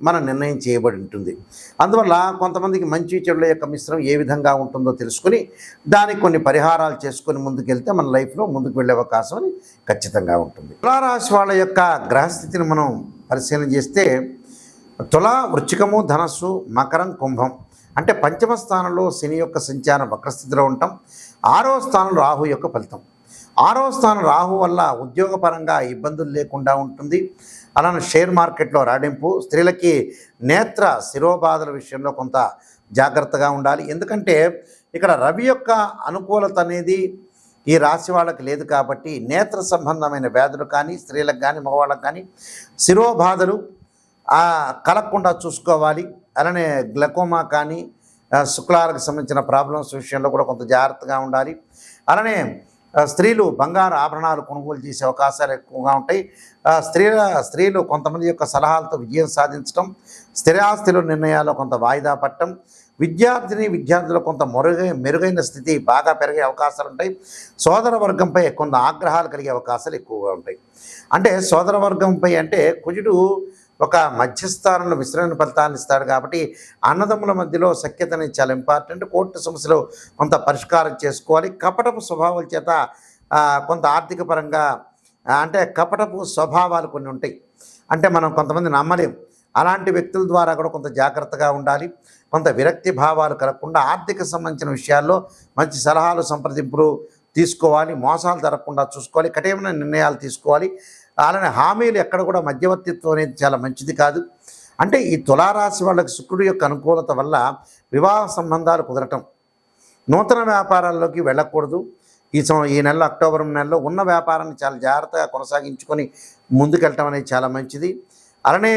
మన నిర్ణయం చేయబడి ఉంటుంది. అందువల్ల కొంతమందికి మంచి చెడుల యొక్క మిశ్రమం ఏ విధంగా ఉంటుందో తెలుసుకుని దానికి కొన్ని పరిహారాలు చేసుకొని ముందుకెళ్తే మన లైఫ్లో ముందుకు వెళ్ళే అవకాశం అని ఖచ్చితంగా ఉంటుంది. తులారాశి వాళ్ళ యొక్క గ్రహస్థితిని మనం పరిశీలన చేస్తే తుల వృచ్చికము ధనస్సు మకరం కుంభం అంటే పంచమ స్థానంలో శని యొక్క సంచారం వక్రస్థితిలో ఉంటాం. ఆరో స్థానం రాహు యొక్క ఫలితం. ఆరో స్థానం రాహు వల్ల ఉద్యోగపరంగా ఇబ్బందులు లేకుండా ఉంటుంది. అలానే షేర్ మార్కెట్లో రాడింపు స్త్రీలకి నేత్ర శిరోబాధల విషయంలో కొంత జాగ్రత్తగా ఉండాలి. ఎందుకంటే ఇక్కడ రవి యొక్క అనుకూలత అనేది ఈ రాశి వాళ్ళకి లేదు కాబట్టి నేత్ర సంబంధమైన వ్యాధులు కానీ స్త్రీలకు కానీ మగవాళ్ళకి కానీ శిరోబాధలు కలగకుండా చూసుకోవాలి. అలానే గ్లకోమా కానీ శుక్లాలకు సంబంధించిన ప్రాబ్లమ్స్ విషయంలో కూడా కొంత జాగ్రత్తగా ఉండాలి. అలానే స్త్రీలు బంగారు ఆభరణాలు కొనుగోలు చేసే అవకాశాలు ఎక్కువగా ఉంటాయి. స్త్రీల స్త్రీలు కొంతమంది యొక్క సలహాలతో విజయం సాధించడం స్థిరాస్తుల నిర్ణయాలు కొంత వాయిదా పట్టడం విద్యార్థిని విద్యార్థులు కొంత మెరుగై మెరుగైన స్థితి బాగా పెరిగే అవకాశాలు ఉంటాయి. సోదర వర్గంపై కొంత ఆగ్రహాలు కలిగే అవకాశాలు ఎక్కువగా ఉంటాయి. అంటే సోదర వర్గంపై అంటే కుజుడు ఒక మధ్యస్థానంలో మిశ్రమైన ఫలితాన్ని ఇస్తాడు కాబట్టి అన్నదమ్ముల మధ్యలో సఖ్యత అనేది చాలా ఇంపార్టెంట్ కోర్టు సమస్యలు కొంత పరిష్కారం చేసుకోవాలి. కపటపు స్వభావాల చేత కొంత ఆర్థిక పరంగా అంటే కపటపు స్వభావాలు కొన్ని ఉంటాయి. అంటే మనం కొంతమంది నమ్మలేం. అలాంటి వ్యక్తుల ద్వారా కూడా కొంత జాగ్రత్తగా ఉండాలి. కొంత విరక్తి భావాలు కలగకుండా ఆర్థిక సంబంధించిన విషయాల్లో మంచి సలహాలు సంప్రదింపులు తీసుకోవాలి. మోసాలు జరగకుండా చూసుకోవాలి. కఠినమైన నిర్ణయాలు తీసుకోవాలి. అలానే హామీలు ఎక్కడ కూడా మధ్యవర్తిత్వం అనేది చాలా మంచిది కాదు. అంటే ఈ తులారాశి వాళ్ళకి శుక్రుడి యొక్క అనుకూలత వల్ల వివాహ సంబంధాలు కుదరటం. నూతన వ్యాపారాల్లోకి వెళ్ళకూడదు. ఈ సం ఈ నెల అక్టోబర్ నెలలో ఉన్న వ్యాపారాన్ని చాలా జాగ్రత్తగా కొనసాగించుకొని ముందుకెళ్ళటం అనేది చాలా మంచిది. అలానే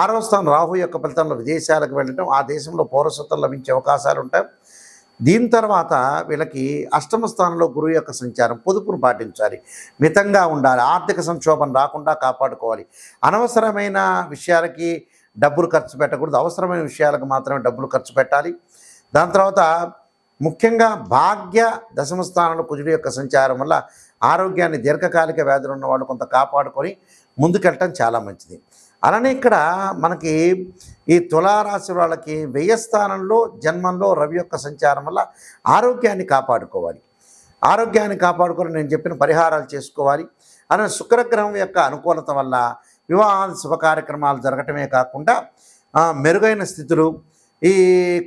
ఆరవ స్థానం రాహు యొక్క ఫలితంలో విదేశాలకు వెళ్ళటం ఆ దేశంలో పౌరసత్వం లభించే అవకాశాలు ఉంటాయి దీని తర్వాత వీళ్ళకి అష్టమ స్థానంలో గురువు యొక్క సంచారం పొదుపును పాటించాలి. మితంగా ఉండాలి. ఆర్థిక సంక్షోభం రాకుండా కాపాడుకోవాలి. అనవసరమైన విషయాలకి డబ్బులు ఖర్చు పెట్టకూడదు. అవసరమైన విషయాలకు మాత్రమే డబ్బులు ఖర్చు పెట్టాలి. దాని తర్వాత ముఖ్యంగా భాగ్య దశమ స్థానంలో కుజుడు యొక్క సంచారం వల్ల ఆరోగ్యాన్ని దీర్ఘకాలిక వ్యాధులు ఉన్న వాళ్ళు కొంత కాపాడుకొని ముందుకెళ్ళటం చాలా మంచిది. అలానే ఇక్కడ మనకి ఈ తులారాశి వాళ్ళకి వ్యయస్థానంలో జన్మంలో రవి యొక్క సంచారం వల్ల ఆరోగ్యాన్ని కాపాడుకోవాలి. ఆరోగ్యాన్ని కాపాడుకొని నేను చెప్పిన పరిహారాలు చేసుకోవాలి. అలానే శుక్రగ్రహం యొక్క అనుకూలత వల్ల వివాహాది శుభ కార్యక్రమాలు జరగటమే కాకుండా మెరుగైన స్థితులు ఈ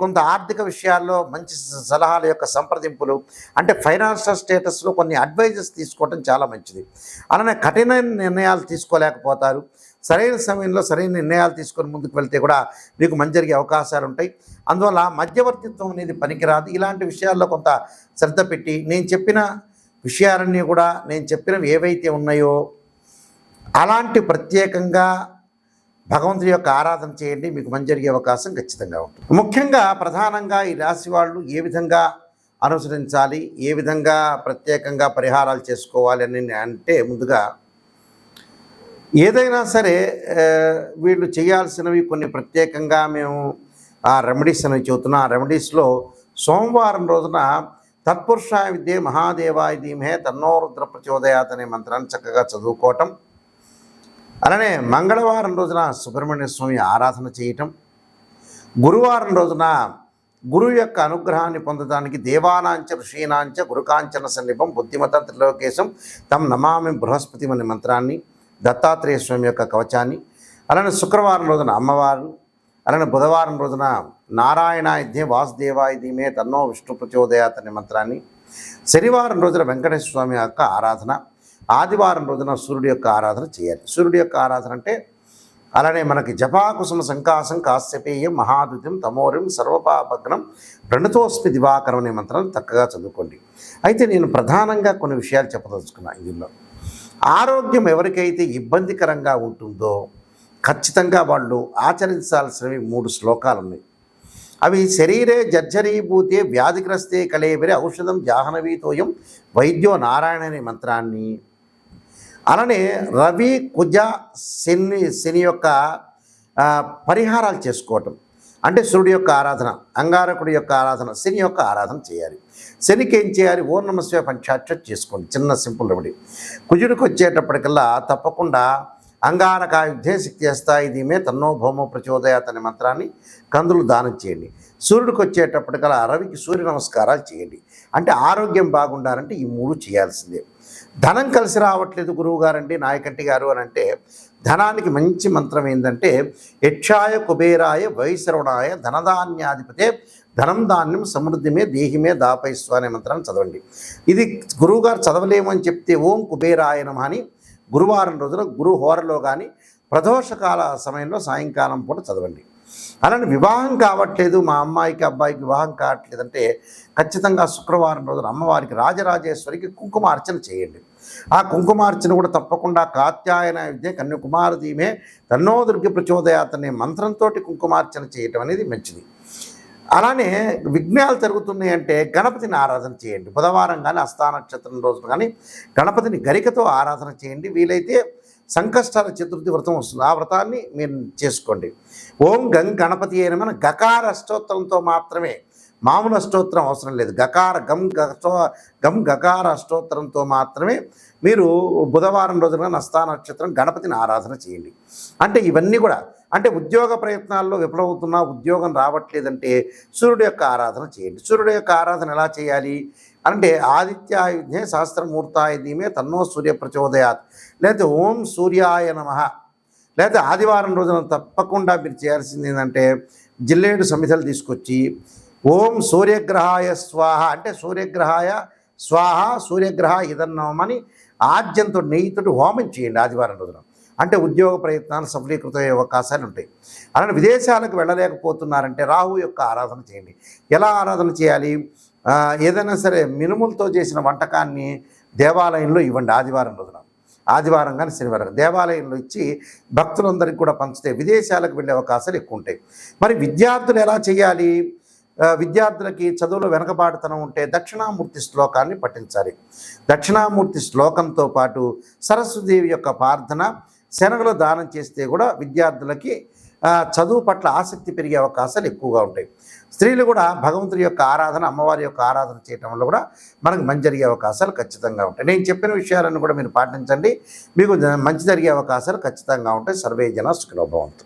కొంత ఆర్థిక విషయాల్లో మంచి సలహాల యొక్క సంప్రదింపులు అంటే ఫైనాన్షియల్ స్టేటస్లో కొన్ని అడ్వైజెస్ తీసుకోవటం చాలా మంచిది. అలానే కఠిన నిర్ణయాలు తీసుకోలేకపోతారు. సరైన సమయంలో సరైన నిర్ణయాలు తీసుకొని ముందుకు వెళ్తే కూడా మీకు మంచి జరిగే అవకాశాలు ఉంటాయి. అందువల్ల మధ్యవర్తిత్వం అనేది పనికిరాదు. ఇలాంటి విషయాల్లో కొంత శ్రద్ధ పెట్టి నేను చెప్పిన విషయాలన్నీ కూడా నేను చెప్పినవి ఏవైతే ఉన్నాయో అలాంటి ప్రత్యేకంగా భగవంతుడి యొక్క ఆరాధన చేయండి. మీకు మంచి జరిగే అవకాశం ఖచ్చితంగా ఉంటుంది. ముఖ్యంగా ప్రధానంగా ఈ రాశి వాళ్ళు ఏ విధంగా అనుసరించాలి? ఏ విధంగా ప్రత్యేకంగా పరిహారాలు చేసుకోవాలి అని అంటే ముందుగా ఏదైనా సరే వీళ్ళు చేయాల్సినవి కొన్ని ప్రత్యేకంగా మేము ఆ రెమెడీస్ అనేవి చెబుతున్నాం. ఆ రెమెడీస్లో సోమవారం రోజున తత్పురుషాయ విద్యే మహాదేవాయ ధీమహే తన్నోరుద్ర ప్రచోదయాత్ అనే మంత్రాన్ని చక్కగా చదువుకోవటం. అలానే మంగళవారం రోజున సుబ్రహ్మణ్య స్వామి ఆరాధన చేయటం. గురువారం రోజున గురువు యొక్క అనుగ్రహాన్ని పొందడానికి దేవానాంచ ఋషీనాంచ గురుకాంచన సన్నిపం బుద్ధిమత త్రిలోకేశం తమ్ నమామి బృహస్పతి అనే మంత్రాన్ని దత్తాత్రేయ స్వామి యొక్క కవచాన్ని అలానే శుక్రవారం రోజున అమ్మవారు అలానే బుధవారం రోజున నారాయణాయుధ్యే వాసుదేవాయ ధీమే తన్నో విష్ణు ప్రచోదయాత్ అనే మంత్రాన్ని శనివారం రోజున వెంకటేశ్వర స్వామి యొక్క ఆరాధన ఆదివారం రోజున సూర్యుడి యొక్క ఆరాధన చేయాలి. సూర్యుడి యొక్క ఆరాధన అంటే అలానే మనకి జపాకుసుమ సంకాసం కాశ్యపేయం మహాదుత్యం తమోరిం సర్వపాపగ్నం ప్రణతోస్మి దివాకరం అనే మంత్రాన్ని చక్కగా చదువుకోండి. అయితే నేను ప్రధానంగా కొన్ని విషయాలు చెప్పదలుచుకున్నాను ఇందులో. ఆరోగ్యం ఎవరికైతే ఇబ్బందికరంగా ఉంటుందో ఖచ్చితంగా వాళ్ళు ఆచరించాల్సినవి మూడు శ్లోకాలు ఉన్నాయి. అవి శరీరే జర్జరీభూతే వ్యాధిగ్రస్తే కలేబరి ఔషధం జాహ్నవీతోయం వైద్యో నారాయణ అనే మంత్రాన్ని. అలానే రవి కుజ శని శని యొక్క పరిహారాలు చేసుకోవటం. అంటే సూర్యుడి యొక్క ఆరాధన అంగారకుడి యొక్క ఆరాధన శని యొక్క ఆరాధన చేయాలి. శనికి ఏం చేయాలి? ఓ నమస్వే పంచాక్ష చేసుకోండి. చిన్న సింపుల్ రెమెడీ. కుజుడికి వచ్చేటప్పటికల్లా తప్పకుండా అంగారకాయుద్ధే శక్తి చేస్తాయి దీమే తన్నో భౌమో ప్రచోదయాత్ అనే మంత్రాన్ని కందులు దానం చేయండి. సూర్యుడికి వచ్చేటప్పటికల్లా రవికి సూర్య నమస్కారాలు చేయండి. అంటే ఆరోగ్యం బాగుండాలంటే ఈ మూడు చేయాల్సిందే. ధనం కలిసి రావట్లేదు గురువు గారండి నాయకంటి గారు అని అంటే ధనానికి మంచి మంత్రం ఏంటంటే యక్షాయ కుబేరాయ వైశ్రవణాయ ధనధాన్యాధిపతే ధనం ధాన్యం సమృద్ధిమే దేహిమే దాపైస్వ అనే మంత్రాన్ని చదవండి. ఇది గురువుగారు చదవలేము అని చెప్తే ఓం కుబేరాయ అని గురువారం రోజున గురు హోరలో కానీ ప్రదోషకాల సమయంలో సాయంకాలం పూట చదవండి. అలానే వివాహం కావట్లేదు మా అమ్మాయికి అబ్బాయికి వివాహం కావట్లేదంటే ఖచ్చితంగా శుక్రవారం రోజున అమ్మవారికి రాజరాజేశ్వరికి కుంకుమార్చన చేయండి. ఆ కుంకుమార్చన కూడా తప్పకుండా కాత్యాయన విద్య కన్యాకుమార దీమే ప్రచోదయాత్ అనే మంత్రంతో కుంకుమార్చన చేయటం అనేది మంచిది. అలానే విఘ్నాలు జరుగుతున్నాయి అంటే గణపతిని ఆరాధన చేయండి. బుధవారం కానీ అస్థానక్షత్రం రోజున కానీ గణపతిని గరికతో ఆరాధన చేయండి. వీలైతే సంకష్టాల చతుర్థి వ్రతం వస్తుంది. ఆ వ్రతాన్ని మీరు చేసుకోండి. ఓం గం గణపతి అయిన మన గకార అష్టోత్తరంతో మాత్రమే మామూలు అష్టోత్తరం అవసరం లేదు. గకార గం గతో గం గకార అష్టోత్తరంతో మాత్రమే మీరు బుధవారం రోజున నస్తా నక్షత్రం గణపతిని ఆరాధన చేయండి. అంటే ఇవన్నీ కూడా అంటే ఉద్యోగ ప్రయత్నాల్లో విఫలమవుతున్నా ఉద్యోగం రావట్లేదంటే సూర్యుడు యొక్క ఆరాధన చేయండి. సూర్యుడు యొక్క ఆరాధన ఎలా చేయాలి? అంటే ఆదిత్యాయుధ్యే సహస్రమూర్తాయ తన్నో సూర్య ప్రచోదయాత్. లేకపోతే ఓం సూర్యాయ నమ. లేకపోతే ఆదివారం రోజున తప్పకుండా మీరు చేయాల్సింది ఏంటంటే జిల్లేడు సమిధలు తీసుకొచ్చి ఓం సూర్యగ్రహాయ స్వాహ. అంటే సూర్యగ్రహాయ స్వాహ సూర్యగ్రహ ఇదన్నమని ఆద్యంతో నెయ్యితోటి హోమం చేయండి ఆదివారం రోజున. అంటే ఉద్యోగ ప్రయత్నాలు సఫలీకృతమయ్యే అవకాశాలు ఉంటాయి. అలానే విదేశాలకు వెళ్ళలేకపోతున్నారంటే రాహు యొక్క ఆరాధన చేయండి. ఎలా ఆరాధన చేయాలి? ఏదైనా సరే మినుములతో చేసిన వంటకాన్ని దేవాలయంలో ఇవ్వండి ఆదివారం రోజున. ఆదివారం కానీ శనివారం దేవాలయంలో ఇచ్చి భక్తులందరికీ కూడా పంచితే విదేశాలకు వెళ్ళే అవకాశాలు ఎక్కువ ఉంటాయి. మరి విద్యార్థులు ఎలా చేయాలి? విద్యార్థులకి చదువులో వెనకబాటుతనం ఉంటే దక్షిణామూర్తి శ్లోకాన్ని పఠించాలి. దక్షిణామూర్తి శ్లోకంతో పాటు సరస్వదేవి యొక్క ప్రార్థన శనగలు దానం చేస్తే కూడా విద్యార్థులకి చదువు పట్ల ఆసక్తి పెరిగే అవకాశాలు ఎక్కువగా ఉంటాయి. స్త్రీలు కూడా భగవంతుడి యొక్క ఆరాధన అమ్మవారి యొక్క ఆరాధన చేయటం వల్ల కూడా మనకు మంచి జరిగే అవకాశాలు ఖచ్చితంగా ఉంటాయి. నేను చెప్పిన విషయాలను కూడా మీరు పాటించండి. మీకు మంచి జరిగే అవకాశాలు ఖచ్చితంగా ఉంటాయి. సర్వే జన సుఖలోభవంతు